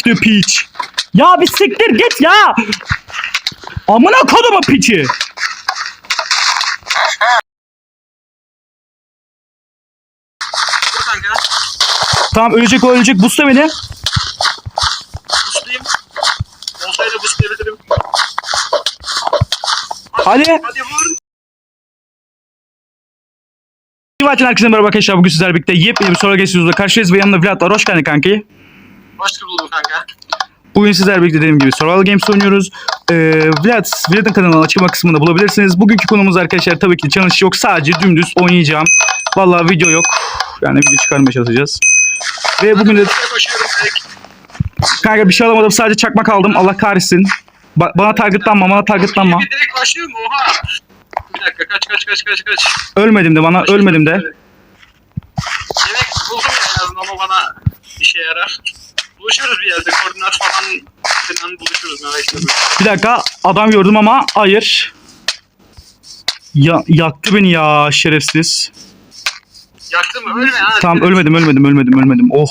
bekliyor piç. Ya bir siktir git ya. Amına kodumu piçi. Tamam ölecek o ölecek. Busla beni. Boostlayayım. Olsaydı boostlayabilirim. Hadi. Hadi vur. Günaydın herkese merhaba arkadaşlar. Bugün sizlerle birlikte yepyeni bir soru geçiyoruz. Karşıyız ve yanında Vlad var. Hoş geldin kanki. Hoş buldum kanka. Bugün sizlerle birlikte dediğim gibi Survival Games oynuyoruz. Ee, Vlad, Vlad'ın kanalının açıklama kısmında bulabilirsiniz. Bugünkü konumuz arkadaşlar tabii ki challenge yok. Sadece dümdüz oynayacağım. Vallahi video yok. Yani video çıkarmaya çalışacağız. Ve bugün de direkt. kanka bir şey alamadım. Sadece çakmak aldım. Allah kahretsin. Ba- bana targetlanma, bana targetlanma. Direkt başlıyor mu? Oha. Bir dakika kaç kaç kaç kaç kaç. Ölmedim de bana, ölmedim de. Yemek buldum ya en azından o bana işe yarar. Buluşuruz bir yerde koordinat falan falan buluşuruz merak etme. Bir dakika adam gördüm ama hayır. Ya, yaktı beni ya şerefsiz. Yaktın mı? Ölme ha. Tamam ölmedim ölmedim ölmedim ölmedim. Oh.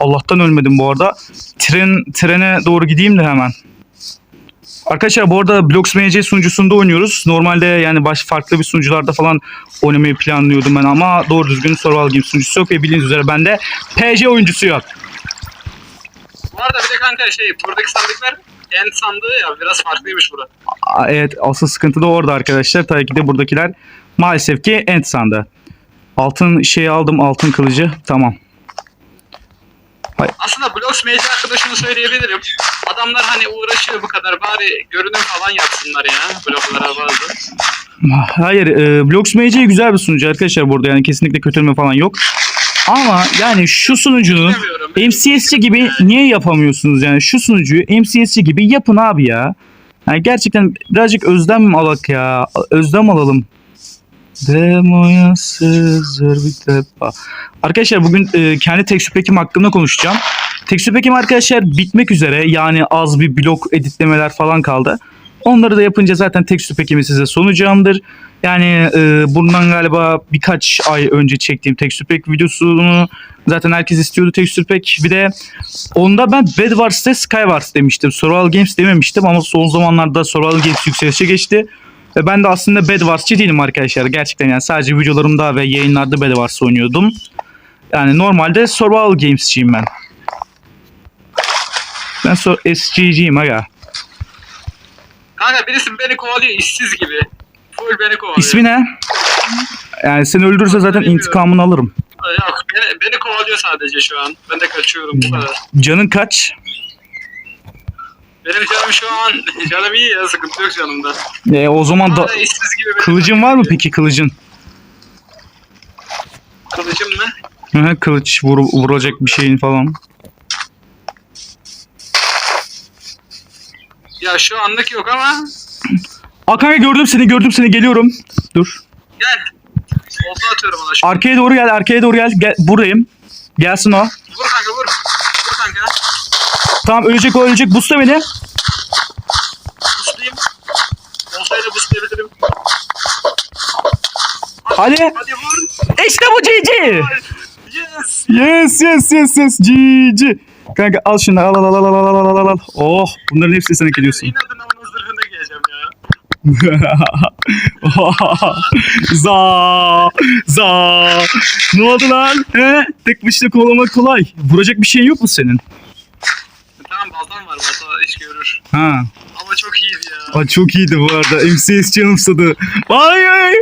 Allah'tan ölmedim bu arada. Tren trene doğru gideyim de hemen. Arkadaşlar bu arada Blox MC sunucusunda oynuyoruz. Normalde yani baş farklı bir sunucularda falan oynamayı planlıyordum ben ama doğru düzgün Survival Games sunucusu yok ve bildiğiniz üzere ben de PC oyuncusuyum. Bu arada bir de kanka şey buradaki sandıklar end sandığı ya biraz farklıymış bura. Aa, Evet asıl sıkıntı da orada arkadaşlar. Tabii ki de buradakiler maalesef ki end sandı. Altın şeyi aldım altın kılıcı tamam. Aslında Blox Mage hakkında şunu söyleyebilirim. Adamlar hani uğraşıyor bu kadar bari görünüm falan yapsınlar ya bloklara bazı. Hayır, e, Blox MC güzel bir sunucu arkadaşlar burada yani kesinlikle kötüleme falan yok. Ama yani şu sunucunu Bilmiyorum. MCSC gibi niye yapamıyorsunuz yani şu sunucuyu MCSC gibi yapın abi ya. Yani gerçekten birazcık özlem alak ya? Özlem alalım. Demoya sızır bir tepa. Arkadaşlar bugün e, kendi tekstür pekim hakkında konuşacağım. Tekstür pekim arkadaşlar bitmek üzere. Yani az bir blok editlemeler falan kaldı. Onları da yapınca zaten tekstür pekimi size sunacağımdır. Yani e, bundan galiba birkaç ay önce çektiğim tekstür pek videosunu zaten herkes istiyordu tekstür pek. Bir de onda ben Bed Wars'te Skywars demiştim. Survival Games dememiştim ama son zamanlarda Survival Games yükselişe geçti. Ve ben de aslında Bed Wars'çı değilim arkadaşlar. Gerçekten yani sadece videolarımda ve yayınlarda Bed Wars oynuyordum. Yani normalde Survival Games'çiyim ben. Ben so SG'ciyim aga. Kanka birisi beni kovalıyor işsiz gibi. Full beni kovalıyor. İsmi ne? Yani seni öldürürse zaten intikamını alırım. Yok beni, beni kovalıyor sadece şu an. Ben de kaçıyorum bu kadar. Canın kaç? Benim canım şu an canım iyi ya sıkıntı yok canımda. E, o zaman da Hala işsiz gibi beni kılıcın var mı peki kılıcın? Kılıcım mı? Hı hı, kılıç vur, vuracak bir şeyin falan. Ya şu anlık yok ama Aa kanka gördüm seni gördüm seni geliyorum. Dur. gel. Olta atıyorum ona şu. Arkaya doğru gel arkaya doğru gel. gel buradayım. Gelsin o. Vur kanka vur. Vur kanka. Tamam ölecek o ölecek. Busla beni. Boostlayayım. Olsaydı boostlayabilirim. Hadi. Hadi vur. İşte bu GG. Yes. Yes yes yes yes GG. Kanka al şunu al al al al al al al al al. Oh bunların hepsini sen hak ediyorsun. İnadına onun zırhını giyeceğim ya. za za ne oldu lan? He? Tek başına kovalamak kolay. Vuracak bir şeyin yok mu senin? Tamam baltam var balta iş görür. Ha. Ama çok iyiydi ya. Aa, çok iyiydi bu arada. MCS canımsadı. Ay ay.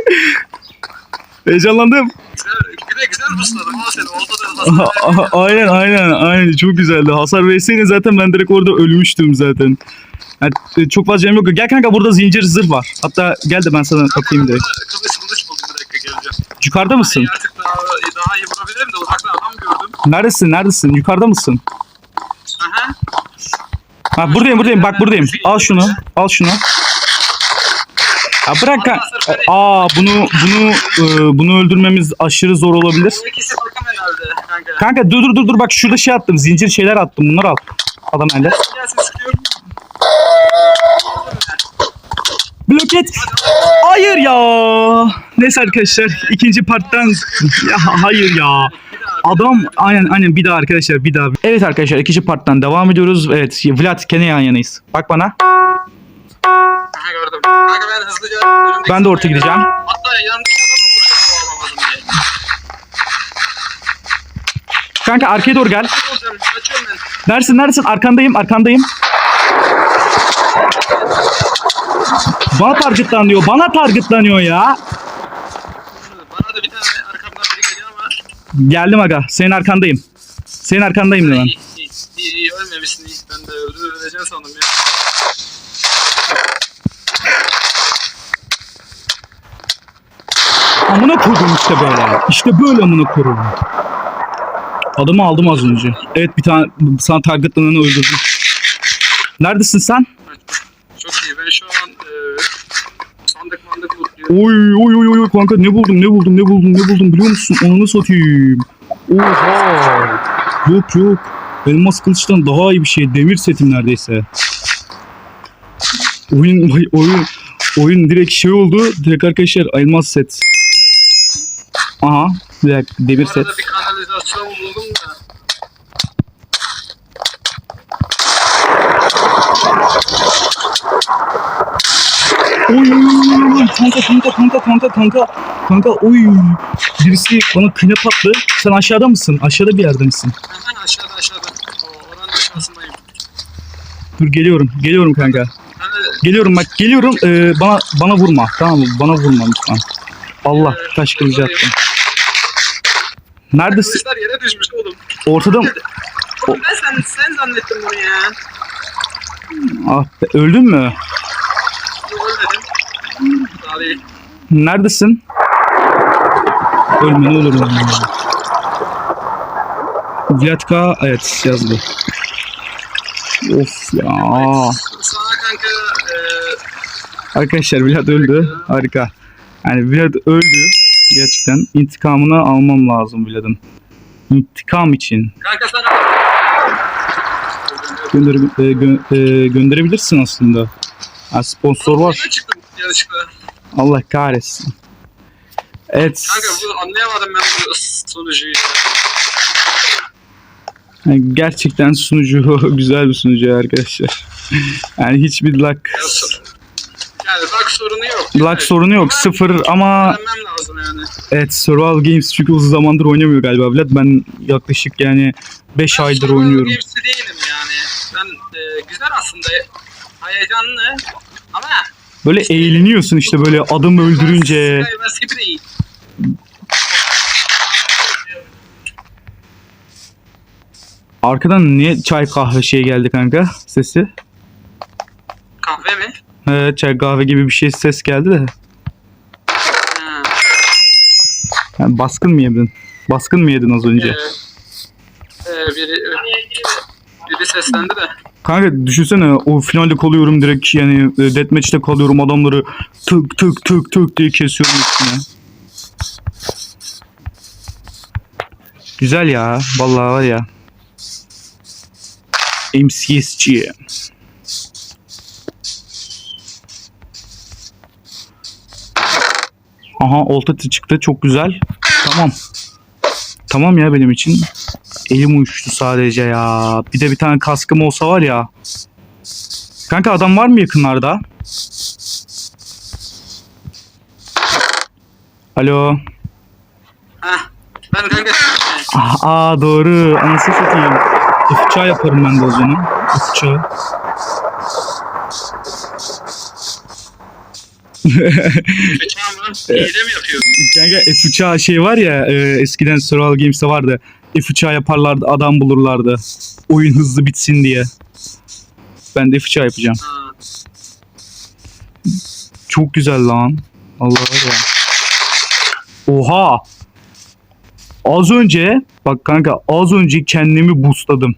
Heyecanlandım. Güzel, bir de güzel boostladım ama seni olta aynen aynen aynen çok güzeldi. Hasar verseydin zaten ben direkt orada ölmüştüm zaten. Yani, e, çok fazla canım yok. Gel kanka burada zincir zırh var. Hatta gel de ben sana bakayım de. Kılıç kılıç buldum bir dakika geleceğim. Yukarıda mısın? Hani artık daha, daha iyi vurabilirim de uzaktan adam gördüm. Neredesin? Neredesin? Yukarıda mısın? Aha. Ha buradayım buradayım. Bak buradayım. Al şunu. Al şunu. Ya bırak kan- Aa bunu bunu e, bunu öldürmemiz aşırı zor olabilir. İkisi kanka. Dur dur dur dur bak şurada şey attım. Zincir şeyler attım. Bunları al. Adam elde. Bloket. Hayır ya. Neyse arkadaşlar ikinci parttan ya hayır ya. Adam aynen aynen bir daha arkadaşlar bir daha. Evet arkadaşlar ikinci parttan devam ediyoruz. Evet Vlad gene yan yanayız. Bak bana. Ben de orta gideceğim. Hatta yanındaki adamı vursam o alamadım diye. Kanka arkaya doğru gel. Ben. Neredesin neredesin? Arkandayım arkandayım. Bana targetlanıyor. Bana targetlanıyor ya. Bana da bir tane arkamdan biri geliyor ama. Geldim aga. Senin arkandayım. Senin arkandayım hemen. İyi, iyi, iyi, iyi, ölmemişsin iyi. Ben de öldü öleceğim sandım ya. Amına koydum işte böyle. İşte böyle amına koydum. Adamı aldım az önce. Evet bir tane sana targetlananı öldürdüm. Neredesin sen? Çok iyi. Ben şu an e, sandık mandık. Oy oy oy oy kanka ne buldum ne buldum ne buldum ne buldum biliyor musun? Onu satayım. Oha. Yok yok. Elmas kılıçtan daha iyi bir şey. Demir setim neredeyse. Oyun oyun oyun direkt şey oldu. Direkt arkadaşlar elmas set. Aha. Bir dakika demir Bu set. arada bir kanalizasyon buldum da. Oy kanka kanka kanka kanka kanka kanka oy birisi bana kıne patlı. Sen aşağıda mısın? Aşağıda bir yerde misin? Hemen aşağıda aşağıda. O, oranın aşağısındayım. Dur geliyorum. Geliyorum kanka. Ben Geliyorum bak geliyorum. Ee, bana bana vurma. Tamam mı? Bana vurma lütfen. Allah Ee, taş attım. Neredesin? kılıçlar yere düşmüş oğlum. Ortada mı? Oğlum ben sen, sen zannettim bunu ya. Ah be, öldün mü? Değil. Neredesin? Ölme ne olur ölme. Vlatka evet yazdı. Of ya. Arkadaşlar Vlad öldü. Harika. Yani Vlad öldü. Gerçekten intikamını almam lazım Vlad'ın. İntikam için. kanka sana Gönder, e, gö- e, gönderebilirsin aslında. Ha, sponsor var. Yanlışlıkla. Allah kahretsin. Evet. Kanka bu anlayamadım ben bu sonucuyu ya. Yani gerçekten sunucu güzel bir sunucu arkadaşlar. Yani hiçbir lag Yani bak sorunu yok. lag sorunu yok. Sıfır ama yani. evet Survival Games çünkü uzun zamandır oynamıyor galiba Vlad. Ben yaklaşık yani 5 Ben aydır survival oynuyorum. games'ci değilim yani. Ben e, güzel aslında. Heyecanlı. Ama Böyle eğleniyorsun işte böyle adamı öldürünce. Arkadan niye çay kahve şey geldi kanka sesi? Kahve mi? Evet çay kahve gibi bir şey ses geldi de. Ha. Yani baskın mı yedin? Baskın mı yedin az önce? Ee, e, biri, biri seslendi de. Kanka düşünsene o finalde kalıyorum direkt yani e, deathmatch'te kalıyorum adamları tık tık tık tık diye kesiyorum üstüne. Güzel ya vallahi var ya. MCSG. Aha olta çıktı çok güzel. Tamam. Tamam ya benim için. Elim uyuştu sadece ya. Bir de bir tane kaskım olsa var ya. Kanka adam var mı yakınlarda? Alo. Heh. Ben kanka Ah, Aa doğru. Anasını satayım. F yaparım ben de o zaman. F bıçağı mı? Hile mi yapıyor? Kanka F şey var ya e, eskiden Survival Games'te vardı. F yaparlardı adam bulurlardı. Oyun hızlı bitsin diye. Ben de F yapacağım. Ha. Çok güzel lan. Allah ya. Oha. Az önce bak kanka az önce kendimi boostladım.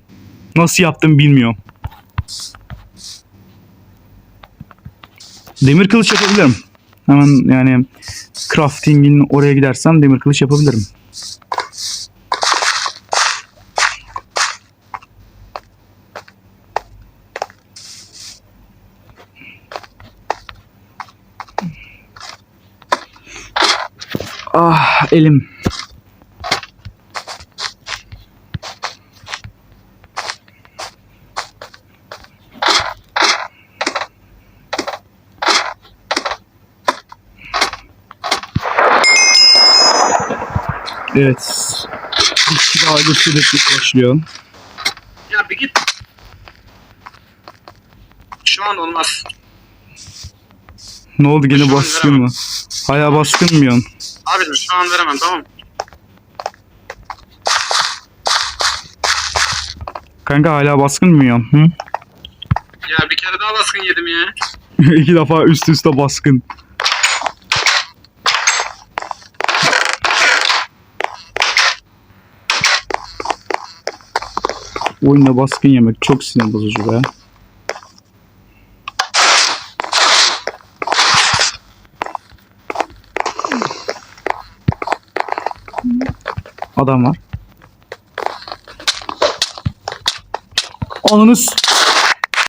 Nasıl yaptım bilmiyorum. Demir kılıç yapabilirim. Hemen yani crafting'in oraya gidersem demir kılıç yapabilirim. Ah elim. Evet. Kişi daha göstererek başlıyor. Ya bir git. Şu an olmaz. Ne oldu Şu gene an baskın veremem. mı? Hala baskın mı yiyorsun? Abicim şu an veremem tamam mı? Kanka hala baskın mı yiyorsun? Hı? Ya bir kere daha baskın yedim ya. İki defa üst üste baskın. Oyunda baskın yemek çok sinir bozucu be. Adam var. Ananız.